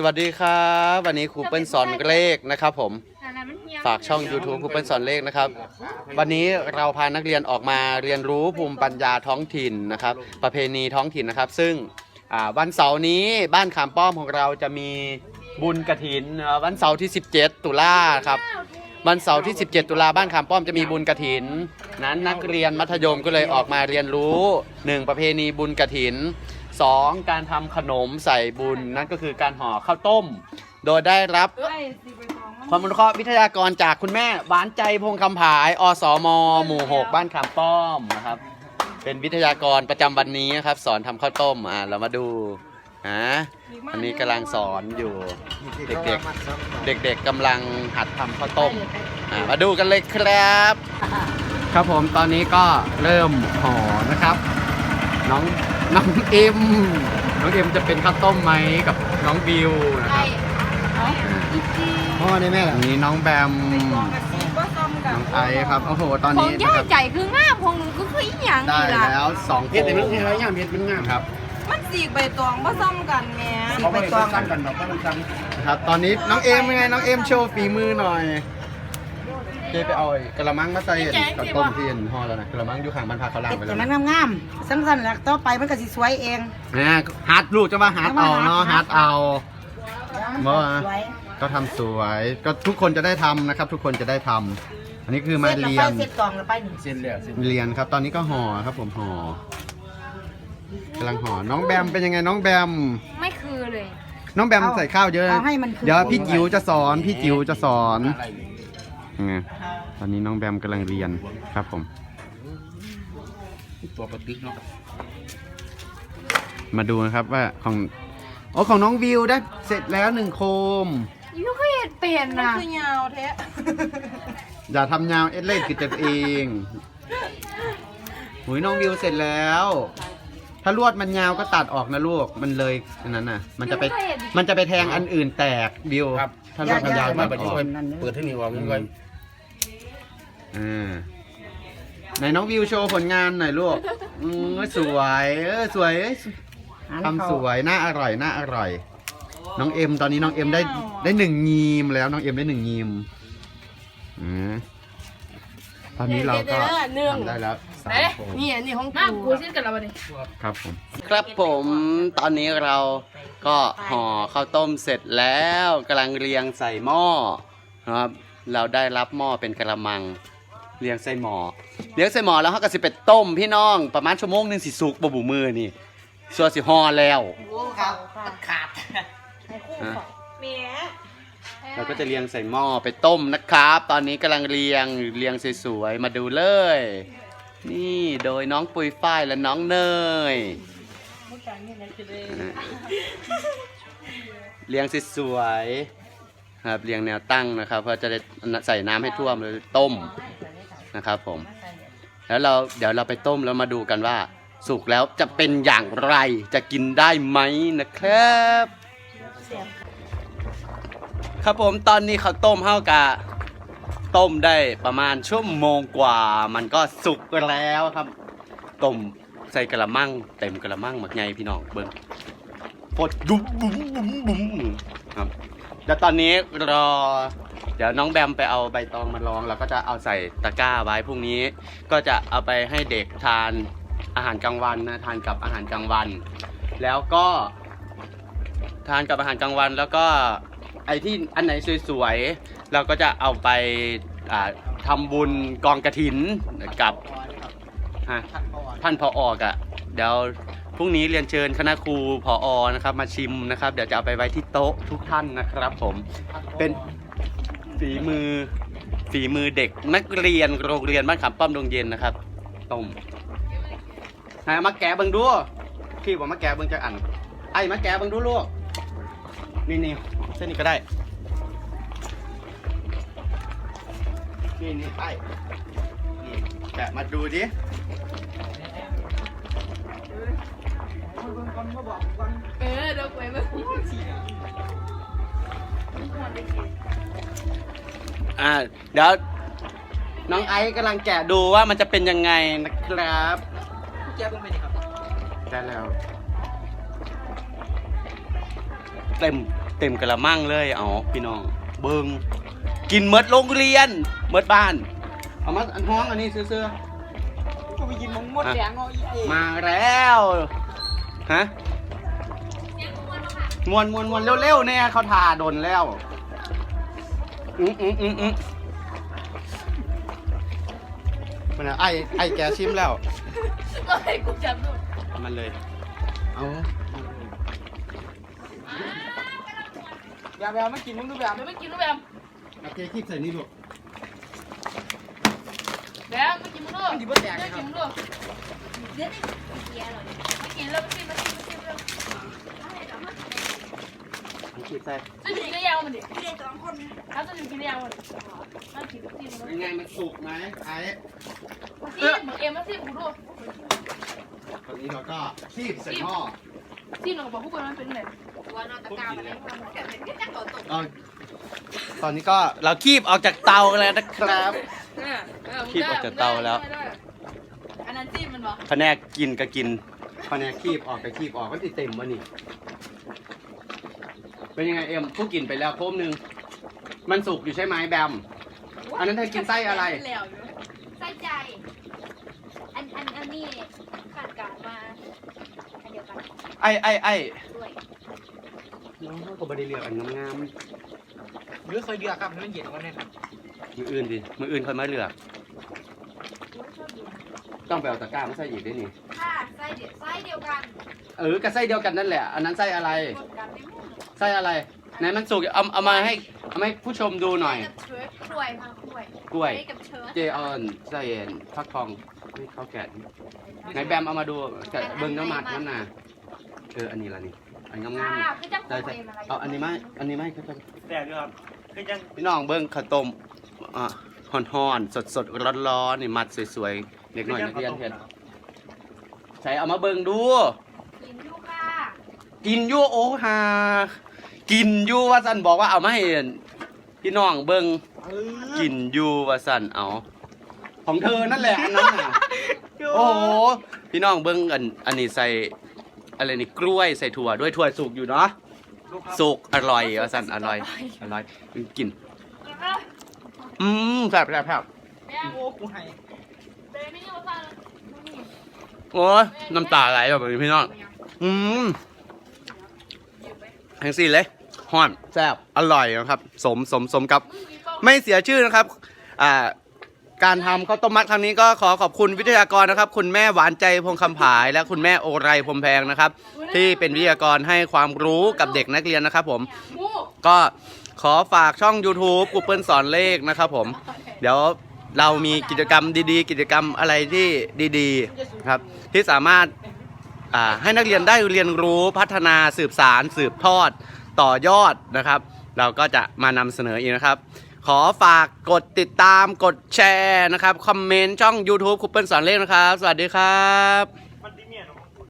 สวัสดีครับ วันนี้ครูเปิ้ลสอนเลขนะครับผมอันนั้นมันเหี่ยวฝากช่อง YouTube ครูเปิ้ลสอนเลขนะครับ วันนี้เราพานักเรียนออกมาเรียนรู้ภูมิปัญญาท้องถิ่นนะครับ ประเพณีท้องถิ่นนะครับ ซึ่งอ่าวันเสาร์นี้บ้านขามป้อมของเราจะมีบุญกระถินเอ่อวันเสาร์ที่ 17 ตุลาครับ วันเสาร์ที่ 17 ตุลาบ้านขามป้อมจะมีบุญกระถิน นั้นนักเรียนมัธยมก็เลยออกมาเรียนรู้ 1. ประเพณีบุญกระถิน 2. การทำขนมใส่บุญนั่นก็คือการห่อข้าวต้ม โดยได้รับเอ้ยสิไปสองมันความรู้เคราะห์วิทยากรจากคุณแม่หวานใจพงคำผาย อสม หมู่ 6 บ้านขามป้อมนะครับ เป็นวิทยากรประจำวันนี้นะครับ สอนทำข้าวต้มอ่าเรามาดูอ่าอันนี้กำลังสอนอยู่เด็กๆ เด็กๆกำลังหัดทำข้าวต้มอ่ามาดูกันเลยครับ ครับผมตอนนี้ก็เริ่มห่อนะครับ น้อง น้องเอ็ม น้องเอ็มจะเป็นข้าวต้มไหมกับน้องบิวนะครับพ่อได้แม่อัล่ะนนี้น้องแบมก็ซ้อมกัน้องไอซ์ครับ โอ้โห ตอนของนี้นะย่าครับ ใจคืองามของหนูก็คืออีหยังได้นี่ล่ะ แล้วสองโคเฮ็ดแต่มันที่เฮาย่ามเฮ็ดมันงามครับ มันสีกใบตองบ่ซ้อมกันแหม่เขาไปตัวกันกันดอกก็มันกันนะครับ ตอนนี้น้องเอ็มยังไง น้องเอ็มโชว์ฝีมือหน่อย เจไปเอาไอ้กระมังมาใส่กับต้มที่เห็นห่อแล้วนะกระมังอยู่ข้างบ้านพักเขาล่างเฮ็ดไปแต่แล้วมันนะงามๆสั้นๆแล้วต่อไปมันก็สิสวยเองนะฮัดลูกจะมาฮัดเอาเนาะฮัดเอา บ่ว่าสวยก็ทำสวยก็ทุกคนจะได้ทำนะครับ ทุกคนจะได้ทำอันนี้คือมาเสร็จแล้วเรียไปนเสร็จกล่องแล้วไปนี่เส้นแล้วเส้นเรียนครับ ตอนนี้ก็ห่อครับผมห่อกำลังห่อน้องแบมเป็นยังไงน้องแบม ไม่คือเลย น้องแบมใส่ข้าวเยอะ เอาให้มันคือ เดี๋ยวพี่จิ๋วจะสอนพี่จิ๋วจะสอน อะไรเลย ไงตอนนี้น้องแบมกำลังเรียนครับผม ตัวปฏิกเนาะมาดูนะครับว่าของโอ้ของน้องวิวได้เสร็จแล้วหนึ่งโคมยูก็เห็ดเป็นมันน่ะคือยาวแท้อย่าทำยาวเอ็ดเล่กิจเองหุยน้องวิวเสร็จแล้ว ถ้าลวดมันยาวก็ตัดออกนะลูกมันเลยอันนั้นน่ะ มันจะไปมันจะไปแทงอันอื่นแตกวิวครับถ้าลวดมันยาวมาตัดบัดอนี้อกค่อยเปิดที่นี่ว่ามันค่อย อ่าไหนน้องวิวโชว์ผลงานหน่อยลูกอืมสวยเออสวยเอ้ยทำสวยน่าอร่อยน่าอร่อย น้องเอ็มตอนนี้น้องเอ็มได้ได้หนึ่งยีมแล้วน้องเอ็มได้หนึ่งยีมอืมตอนนี้เราก็ทำได้แล้วสามโคมนี่อันนี้ของมากู กูสิ้นกันแล้วบัดนี้ครับผมครับผมตอนนี้เราก็ห่อข้าวต้มเสร็จแล้วกำลังเรียงใส่หม้อนะครับ เราได้รับหม้อเป็นกระมัง เรียงใส่หม้อเรียงใส่หม้อแล้วเขาก็สิเป็ดต้มพี่น้องประมาณชั่วโมงหนึงสิสุกบะบุมือนี่ส่วนสิห่อแล้วครับขาดอะแม่เราก็จะเรียงใส่หม้อไปต้มนะครับ ตอนนี้กำลังเรียงเรียงสวยๆ มาดูเลย นี่โดยน้องปุยฝ้ายและน้องเนยเรียงสวยๆครับเรียงแนวตั้งนะครับ เพื่อจะได้ใส่น้ำให้ท่วมเลยต้ม นะครับผม แล้วเราเดี๋ยวเราไปต้มแล้วมาดูกันว่า สุกแล้วจะเป็นอย่างไรจะกินได้ไหมนะครับ ครับผมตอนนี้เขาวต้มเท่ากะต้มได้ประมาณชั่วโมงกว่า มันก็สุกแล้วครับต้มใส่กระมังเต็มกระมังหมักไงพี่น้องเบิ้งพดดุ้มบุ้มบุ้มบุ้มครับแล้วตอนนี้รอ เดี๋ยวน้องแบมไปเอาใบตองมาลองแล้วก็จะเอาใส่ตะกร้าไว้พรุ่งนี้ ก็จะเอาไปให้เด็กทานอาหารกลางวันนะทานกับอาหารกลางวัน แล้วก็ ทานกับอาหารกลางวัน แล้วก็ไอที่อันไหนสวยๆเราก็จะเอาไปอ่าทำบุญกองกระถินกับฮะท่านพอออกอะ่ะเดี๋ยวพรุ่งนี้เรียนเชิญคณะครูพออนะครับ มาชิมนะครับ เดี๋ยวจะเอาไปไว้ที่โต๊ะทุกท่านนะครับ ผมเป็น ฝีมือ ฝีมือเด็กนักเรียนโรงเรียนบ้านขามป้อมดงเย็นนะครับต้มไหนเอามาแกะเบิ่งดูพี่บอกมาแกะเบิ่งจะอ่านไอ้มาแกะเบิ่งดูลูกนี่นี่เส้นนี้ก็ได้นี่นี่ไอ้แกะมาดูดิเออเดี๋ยวไปเบิ่ง อ่าเดี๋ยวน้องไอซ์กำลังแกะดูว่ามันจะเป็นยังไงนะครับแกเบิ่งไปดิครับได้แล้ว เต็มเต็มกระมังเลยเอาพี่น้อง เบิงกินเมดโรงเรียนเมดบ้าน เอามาอันห้องอันนี้ซื้อกูไปยินมึงหมดแดงเนาะอีเอ๋ๆมาแล้ว ฮะ มวนมวนมวนเร็วๆเนี่ยเขาทาโดนแล้วอืมอืมอืมอืมมันอะไอไอแกชิมแล้วก็ให้กูจับดูเอามันเลย เอาแบบแบบไม่กินมึงดูแบบไม่ไม่กินรูปแบบโอเคคลิปใส่นี่ลูกแบบไม่กินมึงด้วยมันดีบ่แตกไม่นะคกิรับนมึงด้วยเดี๋ยวนี่เกียร์เลยไม่กินแล้วไม่กินไม่กินไม่กินแล้ว เอาคลิปใส่ซึ่งกินก็ยาวมันดิกินสองคนถ้าจะกินก็ยาวมันถ้ากินก็กินมันเป็นไงมันสุกไหมไอ้ซีเหมือนเอ็มมาซีกูด้วยตอนนี้เราก็คีบใส่หม้อซีหนูบอกพวกคนมันเป็นไงว่านอนตะกร้าไปเลยแค่เป็นแค่จังก่อนตกเอาตอนนี้ก็เราคีบออกจากเตากันแล้วนะครับคีบออกจากเตาแล้วอันนั้นจิ้มมันบอกแผนกกินก็กินแผนกคีบออกก็คีบออกก็ติเต็มวะนี่ เป็นยังไงเอ็มผู้กินไปแล้วโค้มหนึ่งมันสุกอยู่ใช่ไหมแบม อันนั้นเธอกินไส้อะไร แล้วอยู่ไส้ใจ อันอันอันนี้ขาดกาดมา อันเดียวกันไอ้ไอ้ไอ้ด้วยน้องเขาก็ไม่ได้เลือกอันงามหรือเคยเดือดครับมันเย็นกว่านี้ครับๆมืออื่นดิมืออื่นค่อยมาเลือกต้องไปเอาตะกร้ามาใส่อีกด้วยนี่ค่ะไส้เดียวไส้เดียวกันเออกับไส้เดียวกันนั่นแหละ อันนั้นไส้อะไร กดกัน ไม่หมดไส้อะไรไหนมันสุกเอาเอามาให้เอามาให้ผู้ชมดูหน่อย กับเชิดกล้วยค่ะกล้วยกล้วยไส้กับเชิดเจออนใส่เอ็นฟักทองให้เขาแกะไหนแบมเอามาดูแกะเบิ้งน้ำมันนั่นน่ะเอออันนี้ละนี่อันงามค่ะๆนี่ คือจังใช่โคใช่เอ็มอะไรเอาอันนี้ไหมอันนี้ไหมครับแตกอยู่ครับคือจังพี่น้องเบิ้งข้าวต้มอะห่อนๆสดๆร้อนๆนี่มัดสวยๆเด็กหน่อยนักเรียนเห็นใส่เอามาเบิ้งดู กินอยู่ค่ะกินอยู่โอ้ฮา กินอยู่ว่าสันบอกว่าเอามาให้พี่น้องเบิ้งกินอยู่ว่าสันเอา ของเธอนั่นแหละอันนั้นน่ะโอ้โหพี่น้องเบิ้งอันอันนี้ใส่อะไรนี่กล้วยใส่ถั่วด้วยถั่วสุกอยู่เนาะสุกอร่อยว่าสันอร่อยอร่อยกินอืมแซ่บแซ่บแซ่บโอ้กูให้เบย์ไม่ใช่ว่าซ่าเลยโอ้ยน้ำตาไหลแบบนี้พี่น้อง อืมแห้งสี่เลย ห้อนแซ่บอร่อยนะครับ สมสมสมกับ ไม่เสียชื่อนะครับ อ่า การทำข้าวต้มมัดครั้งนี้ก็ขอขอบคุณวิทยากรนะครับ คุณแม่หวานใจพงคำผาย และคุณแม่โอไรพรมแพงนะครับ ที่เป็นวิทยากรให้ความรู้กับเด็กนักเรียนนะครับ ผมมูก็ขอฝากช่อง YouTube กูเปิลสอนเลขนะครับผม เดี๋ยวเรามีกิจกรรมดีๆ กิจกรรมอะไรที่ดีๆครับ ที่สามารถอ่าให้นักเรียนได้เรียนรู้พัฒนาสืบสารสืบทอด ต่อยอดนะครับ เราก็จะมานำเสนออีกนะครับ ขอฝากกดติดตามกดแชร์นะครับ คอมเมนต์ช่อง YouTube คุปเปิลสอนเลขนะครับ สวัสดีครับ